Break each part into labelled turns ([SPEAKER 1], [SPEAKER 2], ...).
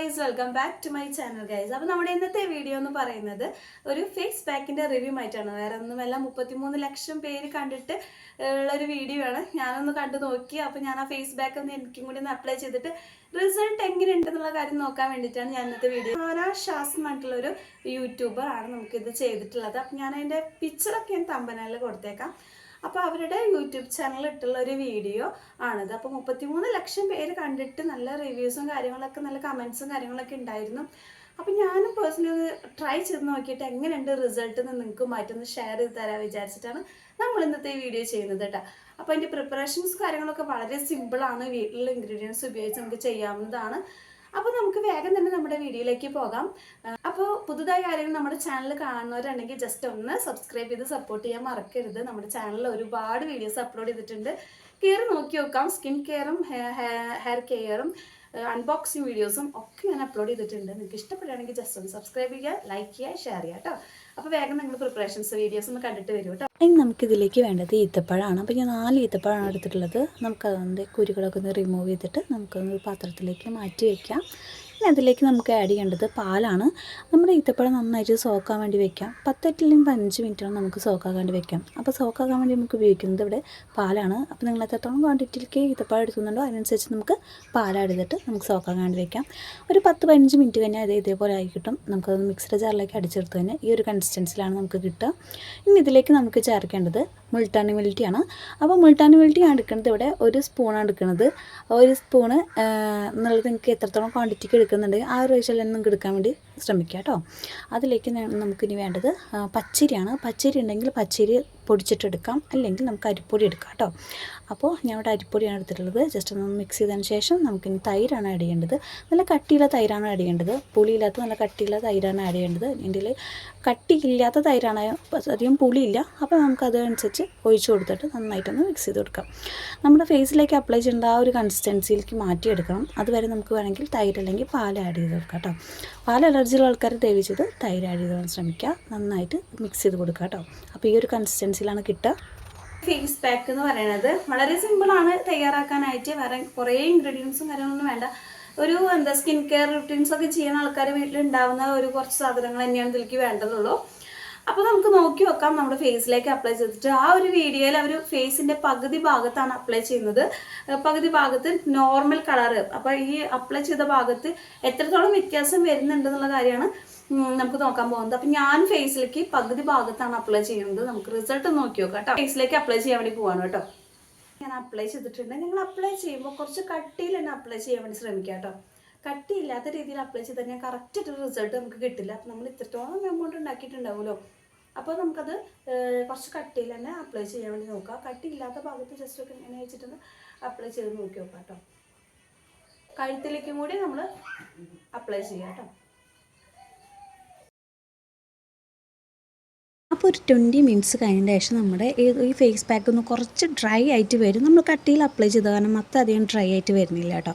[SPEAKER 1] Guys welcome back to my channel guys അപ്പോൾ നമ്മുടെ ഇന്നത്തെ വീഡിയോ എന്ന് പറയുന്നത് ഒരു ഫേസ് പാക്കിന്റെ റിവ്യൂ ആയിട്ടാണ്. വേറെ ഒന്നുമല്ല മുപ്പത്തിമൂന്ന് ലക്ഷം പേര് കണ്ടിട്ട് ഉള്ളൊരു വീഡിയോ ആണ്. ഞാനൊന്ന് കണ്ടു നോക്കി. അപ്പോൾ ഞാൻ ആ ഫേസ് ബാക്ക് ഒന്ന് എനിക്കും കൂടി ഒന്ന് അപ്ലൈ ചെയ്തിട്ട് റിസൾട്ട് എങ്ങനെയുണ്ടെന്നുള്ള കാര്യം നോക്കാൻ വേണ്ടിയിട്ടാണ് ഞാൻ ഇന്നത്തെ വീഡിയോ ആരാ ഷാസ് എന്നിട്ടുള്ളൊരു യൂട്യൂബർ ആണ് നമുക്കിത് ചെയ്തിട്ടുള്ളത്. അപ്പം ഞാൻ അതിന്റെ പിക്ചറൊക്കെ ഞാൻ തമ്പനയിൽ കൊടുത്തേക്കാം. അപ്പോൾ അവരുടെ യൂട്യൂബ് ചാനലിൽ ഇട്ടുള്ള ഒരു വീഡിയോ ആണിത്. അപ്പോൾ മുപ്പത്തിമൂന്ന് ലക്ഷം പേര് കണ്ടിട്ട് നല്ല റിവ്യൂസും കാര്യങ്ങളൊക്കെ നല്ല കമൻസും കാര്യങ്ങളൊക്കെ ഉണ്ടായിരുന്നു. അപ്പം ഞാനും പേഴ്സണലി ട്രൈ ചെയ്ത് നോക്കിയിട്ട് എങ്ങനെയുണ്ട് റിസൾട്ട് എന്ന് നിങ്ങൾക്ക് മാറ്റൊന്ന് ഷെയർ ചെയ്ത് തരാൻ വിചാരിച്ചിട്ടാണ് നമ്മൾ ഇന്നത്തെ വീഡിയോ ചെയ്യുന്നത് കേട്ടോ അപ്പോൾ അതിന്റെ പ്രിപ്പറേഷൻസ് കാര്യങ്ങളൊക്കെ വളരെ സിമ്പിളാണ് വീട്ടിലുള്ള ഇൻഗ്രീഡിയൻസ് ഉപയോഗിച്ച് നമുക്ക് ചെയ്യാവുന്നതാണ്. അപ്പോൾ നമുക്ക് വേഗം തന്നെ നമ്മുടെ വീഡിയോയിലേക്ക് പോകാം. അപ്പോൾ പുതുതായി ആരെങ്കിലും നമ്മുടെ ചാനൽ കാണുന്നവരുണ്ടെങ്കിൽ ജസ്റ്റ് ഒന്ന് സബ്സ്ക്രൈബ് ചെയ്ത് സപ്പോർട്ട് ചെയ്യാൻ മറക്കരുത്. നമ്മുടെ ചാനലിൽ ഒരുപാട് വീഡിയോസ് അപ്ലോഡ് ചെയ്തിട്ടുണ്ട്. കയറി നോക്കി നോക്കാം. സ്കിൻ കെയറും ഹെയർ കെയറും അൺബോക്സിങ് വീഡിയോസും ഒക്കെ ഞാൻ അപ്ലോഡ് ചെയ്തിട്ടുണ്ട്. നിങ്ങൾക്ക് ഇഷ്ടപ്പെടുകയാണെങ്കിൽ ജസ്റ്റ് ഒന്ന് സബ്സ്ക്രൈബ് ചെയ്യുക ലൈക്ക് ചെയ്യുക ഷെയർ ചെയ്യുക കേട്ടോ അപ്പോൾ വേഗം നിങ്ങൾ പ്രിപ്പറേഷൻസ് വീഡിയോസ് ഒന്ന് കണ്ടിട്ട് വരും കേട്ടോ
[SPEAKER 2] ഇനി നമുക്കിതിലേക്ക് വേണ്ടത് ഈത്തപ്പഴമാണ് അപ്പോൾ ഞാൻ നാല് ഈത്തപ്പഴമാണ് എടുത്തിട്ടുള്ളത്. നമുക്കതിന്റെ കുരുകളൊക്കെ ഒന്ന് റിമൂവ് ചെയ്തിട്ട് നമുക്കൊന്ന് പാത്രത്തിലേക്ക് മാറ്റി വയ്ക്കാം ഇനി അതിലേക്ക് നമുക്ക് ആഡ് ചെയ്യേണ്ടത് പാലാണ്. നമ്മുടെ ഈത്തപ്പഴം നന്നായിട്ട് സോക്കാൻ വേണ്ടി വെക്കാം. പത്തെട്ടില്ലെങ്കിൽ പതിനഞ്ച് മിനിറ്റാണ് നമുക്ക് സോക്കാൻ വേണ്ടി വെക്കാം. അപ്പോൾ സോക്കാക്കാൻ വേണ്ടി നമുക്ക് ഉപയോഗിക്കുന്നത് ഇവിടെ പാലാണ്. അപ്പോൾ നിങ്ങൾ എത്രത്തോളം ക്വാണ്ടിറ്റിയിലേക്ക് ഈത്തപ്പഴം എടുക്കുന്നുണ്ടോ അതിനനുസരിച്ച് നമുക്ക് ചെയ്തിട്ട് നമുക്ക് സോക്കാൻ വേണ്ടി വെക്കാം. ഒരു പത്ത് പതിനഞ്ച് മിനിറ്റ് കഴിഞ്ഞാൽ അത് ഇതേപോലെ ആയി കിട്ടും. നമുക്കത് മിക്സഡ് ജാറിലേക്ക് അടിച്ചെടുത്ത് തന്നെ ഈ ഒരു കൺസിസ്റ്റൻസിലാണ് നമുക്ക് കിട്ടുക. ഇനി ഇതിലേക്ക് നമുക്ക് ചേർക്കേണ്ടത് മുൾട്ടാണി മിൽറ്റിയാണ് അപ്പോൾ മുൾട്ടാണി മിൽറ്റി എടുക്കുന്നത് ഇവിടെ ഒരു സ്പൂണാണ് എടുക്കുന്നത്. ഒരു സ്പൂണ് എന്നുള്ളത് നിങ്ങൾക്ക് എത്രത്തോളം ക്വാണ്ടിറ്റിക്ക് എടുക്കുന്നുണ്ടെങ്കിൽ ആ ഒരു റേഷ്യയിൽ നിങ്ങൾക്ക് എടുക്കാൻ വേണ്ടി ശ്രമിക്കുക കേട്ടോ അതിലേക്ക് നമുക്കിനി വേണ്ടത് പച്ചരിയാണ്. പച്ചരി ഉണ്ടെങ്കിൽ പച്ചരി പൊടിച്ചിട്ടെടുക്കാം. അല്ലെങ്കിൽ നമുക്ക് അരിപ്പൊടി എടുക്കാം കേട്ടോ അപ്പോൾ ഞാൻ ഇവിടെ അരിപ്പൊടിയാണ് എടുത്തിട്ടുള്ളത്. ജസ്റ്റ് ഒന്ന് മിക്സ് ചെയ്തതിന് ശേഷം നമുക്കിനി തൈരാണ് ആഡ് ചെയ്യേണ്ടത്. നല്ല കട്ടിയുള്ള തൈരാണ് ആഡ് ചെയ്യേണ്ടത്. പുളിയില്ലാത്ത നല്ല കട്ടിയുള്ള തൈരാണ് ആഡ് ചെയ്യേണ്ടത്. എന്റെ കട്ടിയില്ലാത്ത തൈരാണ്. അധികം പുളിയില്ല. അപ്പോൾ നമുക്ക് അതനുസരിച്ച് ഒഴിച്ചു കൊടുത്തിട്ട് നന്നായിട്ടൊന്ന് മിക്സ് ചെയ്ത് കൊടുക്കാം. നമ്മുടെ ഫേസിലേക്ക് അപ്ലൈ ചെയ്യേണ്ട ആ ഒരു കൺസിസ്റ്റൻസിയിലേക്ക് മാറ്റിയെടുക്കണം. അതുവരെ നമുക്ക് വേണമെങ്കിൽ തൈര് അല്ലെങ്കിൽ പാൽ ആഡ് ചെയ്ത് കൊടുക്കാം കേട്ടോ. പാൽ അലർജിയുള്ള ആൾക്കാർ ദയവ് ചെയ്ത് തൈര് ആഡ് ചെയ്ത് ശ്രമിക്കുക. നന്നായിട്ട് മിക്സ് ചെയ്ത് കൊടുക്കുക കേട്ടോ. അപ്പോൾ ഈ ഒരു കൺസിസ്റ്റൻസിയിലാണ് കിട്ടുക.
[SPEAKER 1] ഫേസ് പാക്ക് എന്ന് പറയുന്നത് വളരെ സിമ്പിളാണ് തയ്യാറാക്കാനായിട്ട്. വേറെ കുറേ ഇൻഗ്രീഡിയൻസും കാര്യങ്ങളൊന്നും വേണ്ട. ഒരു എന്താ സ്കിൻ കെയർ റുട്ടീൻസ് ഒക്കെ ചെയ്യുന്ന ആൾക്കാർ വീട്ടിലുണ്ടാവുന്ന ഒരു കുറച്ച് സാധനങ്ങൾ തന്നെയാണ് ഇതിലേക്ക് വേണ്ടതുള്ളൂ. അപ്പോൾ നമുക്ക് നോക്കി വെക്കാം നമ്മുടെ ഫേസിലേക്ക് അപ്ലൈ ചെയ്തിട്ട്. ആ ഒരു വീഡിയോയിൽ അവർ ഫേസിന്റെ പകുതി ഭാഗത്താണ് അപ്ലൈ ചെയ്യുന്നത്. പകുതി ഭാഗത്ത് നോർമൽ കളറ് അപ്പോൾ ഈ അപ്ലൈ ചെയ്ത ഭാഗത്ത് എത്രത്തോളം വ്യത്യാസം വരുന്നുണ്ടെന്നുള്ള കാര്യമാണ് നമുക്ക് നോക്കാൻ പോകുന്നത്. അപ്പം ഞാൻ ഫേസിലേക്ക് പകുതി ഭാഗത്താണ് അപ്ലൈ ചെയ്യുന്നത്. നമുക്ക് റിസൾട്ട് നോക്കി നോക്കാം കേട്ടോ. ഫേസിലേക്ക് അപ്ലൈ ചെയ്യാൻ വേണ്ടി പോവാണ് കേട്ടോ. ഞാൻ അപ്ലൈ ചെയ്തിട്ടുണ്ട്. നിങ്ങൾ അപ്ലൈ ചെയ്യുമ്പോൾ കുറച്ച് കട്ടിയിൽ തന്നെ അപ്ലൈ ചെയ്യാൻ വേണ്ടി ശ്രമിക്കാം കേട്ടോ. കട്ടിയില്ലാത്ത രീതിയിൽ അപ്ലൈ ചെയ്ത് കഴിഞ്ഞാൽ കറക്റ്റ് റിസൾട്ട് നമുക്ക് കിട്ടില്ല. അപ്പം നമ്മൾ ഇത്രത്തോളം എമൗണ്ട് ഉണ്ടാക്കിയിട്ടുണ്ടാവുമല്ലോ. അപ്പോൾ നമുക്കത് കുറച്ച് കട്ടിയിൽ തന്നെ അപ്ലൈ ചെയ്യാൻ വേണ്ടി നോക്കുക. കട്ടിയില്ലാത്ത ഭാഗത്ത് ജസ്റ്റ് ഒക്കെ ഇങ്ങനെ വെച്ചിട്ടൊന്ന് അപ്ലൈ ചെയ്ത് നോക്കി നോക്കാം കേട്ടോ കഴുത്തിലേക്കും കൂടി നമ്മൾ അപ്ലൈ ചെയ്യാം കേട്ടോ.
[SPEAKER 2] അപ്പോൾ ഒരു ട്വന്റി മിനിറ്റ്സ് കഴിഞ്ഞതിന് ശേഷം നമ്മുടെ ഈ ഫേസ് പാക്ക് ഒന്ന് കുറച്ച് ഡ്രൈ ആയിട്ട് വരും. നമ്മൾ കട്ടിയിൽ അപ്ലൈ ചെയ്ത കാരണം മൊത്തം അധികം ഡ്രൈ ആയിട്ട് വരുന്നില്ല കേട്ടോ.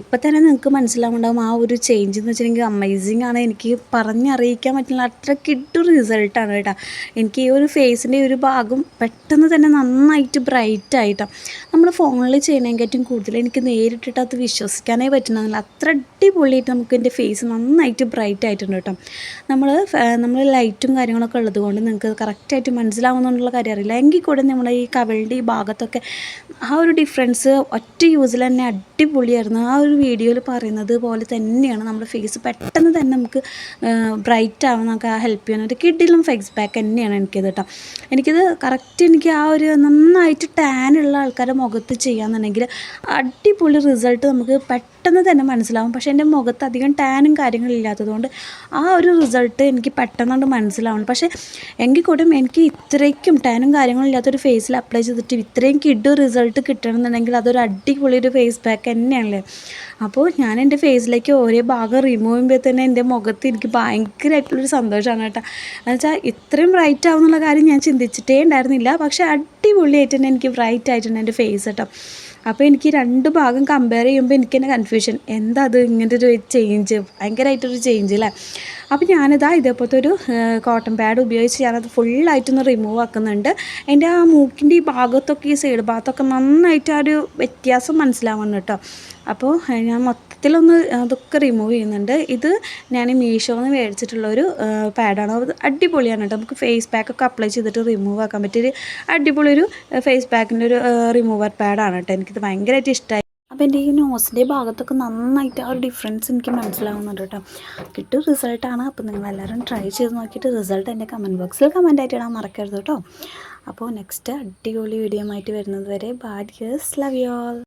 [SPEAKER 2] ഇപ്പം തന്നെ നിങ്ങൾക്ക് മനസ്സിലാവുണ്ടാവും ആ ഒരു ചേഞ്ച് എന്ന് വെച്ചിട്ടുണ്ടെങ്കിൽ അമേസിങ് ആണ്. എനിക്ക് പറഞ്ഞറിയിക്കാൻ പറ്റില്ല അത്ര കിട്ടു റിസൾട്ടാണ് കേട്ടോ. എനിക്ക് ഈ ഒരു ഫേസിന്റെ ഒരു ഭാഗം പെട്ടെന്ന് തന്നെ നന്നായിട്ട് ബ്രൈറ്റ് ആയിട്ടോ. നമ്മൾ ഫോണിൽ ചെയ്യുന്നതിനെക്കാട്ടും കൂടുതൽ എനിക്ക് നേരിട്ടിട്ട് അത് വിശ്വസിക്കാനേ പറ്റുന്നില്ല അത്ര അടിപൊളിയായിട്ട് നമുക്ക് എന്റെ ഫേസ് നന്നായിട്ട് ബ്രൈറ്റ് ആയിട്ടുണ്ട് കേട്ടോ. നമ്മൾ നമ്മൾ ലൈറ്റും കാര്യങ്ങളൊക്കെ ഉള്ളത് കൊണ്ട് നിങ്ങൾക്ക് കറക്റ്റായിട്ട് മനസ്സിലാവുന്നുള്ള കാര്യം അറിയില്ല. എങ്കിൽ കൂടെ നമ്മുടെ ഈ കവളുടെ ഈ ഭാഗത്തൊക്കെ ആ ഒരു ഡിഫറൻസ് ഒറ്റ യൂസിൽ തന്നെ അടിപൊളിയായിരുന്നു. ആ ഒരു വീഡിയോയിൽ പറയുന്നത് പോലെ തന്നെയാണ് നമ്മുടെ ഫേസ് പെട്ടെന്ന് തന്നെ നമുക്ക് ബ്രൈറ്റ് ആവാൻ നമുക്ക് ഹെൽപ്പ് ചെയ്യാൻ ഒരു കിഡിലും ഫേസ് പാക്ക് തന്നെയാണ് എനിക്കത് കേട്ടോ. എനിക്കിത് കറക്റ്റ് എനിക്ക് ആ ഒരു നന്നായിട്ട് ടാൻ ഉള്ള ആൾക്കാരുടെ മുഖത്ത് ചെയ്യാന്നുണ്ടെങ്കിൽ അടിപൊളി റിസൾട്ട് നമുക്ക് പെട്ടെന്ന് തന്നെ മനസ്സിലാവും. പക്ഷേ എന്റെ മുഖത്ത് അധികം ടാനും കാര്യങ്ങളില്ലാത്തതുകൊണ്ട് ആ ഒരു റിസൾട്ട് എനിക്ക് പെട്ടെന്നുകൊണ്ട് മനസ്സിലാവണം പക്ഷേ എങ്കിൽ കൂടും എനിക്ക് ഇത്രയ്ക്കും ടാനും കാര്യങ്ങളും ഇല്ലാത്തൊരു ഫേസിൽ അപ്ലൈ ചെയ്തിട്ട് ഇത്രയും കിഡ് റിസൾട്ട് കിട്ടണമെന്നുണ്ടെങ്കിൽ അതൊരു അടിപൊളി ഒരു ഫേസ് പാക്ക് തന്നെയാണല്ലേ? അപ്പോൾ ഞാൻ എന്റെ ഫേസിലേക്ക് ഓരോ ഭാഗം റിമൂവ് ചെയ്യുമ്പോൾ തന്നെ എന്റെ മുഖത്ത് എനിക്ക് ഭയങ്കരമായിട്ടുള്ളൊരു സന്തോഷമാണ് കേട്ടോ. എന്നുവെച്ചാൽ ഇത്രയും ബ്രൈറ്റ് ആവുന്നുള്ള കാര്യം ഞാൻ ചിന്തിച്ചിട്ടേ ഉണ്ടായിരുന്നില്ല. പക്ഷേ അടിപൊളിയായിട്ട് തന്നെ എനിക്ക് ബ്രൈറ്റ് ആയിട്ടുണ്ട് എന്റെ ഫേസ് കേട്ടോ. അപ്പോൾ എനിക്ക് രണ്ട് ഭാഗം കമ്പയർ ചെയ്യുമ്പോൾ എനിക്ക് തന്നെ കൺഫ്യൂഷൻ എന്താ അത് ഇങ്ങനത്തെ ഒരു ചേഞ്ച് ഭയങ്കരമായിട്ടൊരു ചേഞ്ച് അല്ലേ? അപ്പോൾ ഞാനിതാ ഇതേപോലത്തെ ഒരു കോട്ടൺ പാഡ് ഉപയോഗിച്ച് ഞാനത് ഫുള്ളായിട്ടൊന്ന് റിമൂവ് ആക്കുന്നുണ്ട്. എന്റെ ആ മൂക്കിന്റെ ഈ ഭാഗത്തൊക്കെ ഈ സൈഡ് ഭാഗത്തൊക്കെ നന്നായിട്ട് ആ ഒരു വ്യത്യാസം മനസ്സിലാവുന്നു കേട്ടോ. അപ്പോൾ ഞാൻ മൊത്തത്തിലൊന്ന് അതൊക്കെ റിമൂവ് ചെയ്യുന്നുണ്ട്. ഇത് ഞാൻ മീഷോന്ന് മേടിച്ചിട്ടുള്ളൊരു പാഡാണ് അത് അടിപൊളിയാണ് കേട്ടോ. നമുക്ക് ഫേസ് പാക്കൊക്കെ അപ്ലൈ ചെയ്തിട്ട് റിമൂവ് ആക്കാൻ പറ്റിയൊരു അടിപൊളി ഒരു ഫേസ് പാക്കിന്റെ ഒരു റിമൂവർ പാഡാണ് കേട്ടോ. എനിക്കിത് ഭയങ്കരമായിട്ട് ഇഷ്ടമായി അപ്പോൾ എന്റെ ഈ നോസിന്റെ ഭാഗത്തൊക്കെ നന്നായിട്ട് ആ ഒരു ഡിഫറൻസ് എനിക്ക് മനസ്സിലാവുന്നുണ്ട് കേട്ടോ. കിട്ടും റിസൾട്ടാണ് അപ്പോൾ നിങ്ങളെല്ലാവരും ട്രൈ ചെയ്ത് നോക്കിയിട്ട് റിസൾട്ട് എന്റെ കമന്റ് ബോക്സിൽ കമന്റ് ആയിട്ട് ഇടാൻ മറക്കരുത് കേട്ടോ. അപ്പോൾ നെക്സ്റ്റ് അടിപൊളി വീഡിയോ ആയിട്ട് വരുന്നത് വരെ. Bad love you all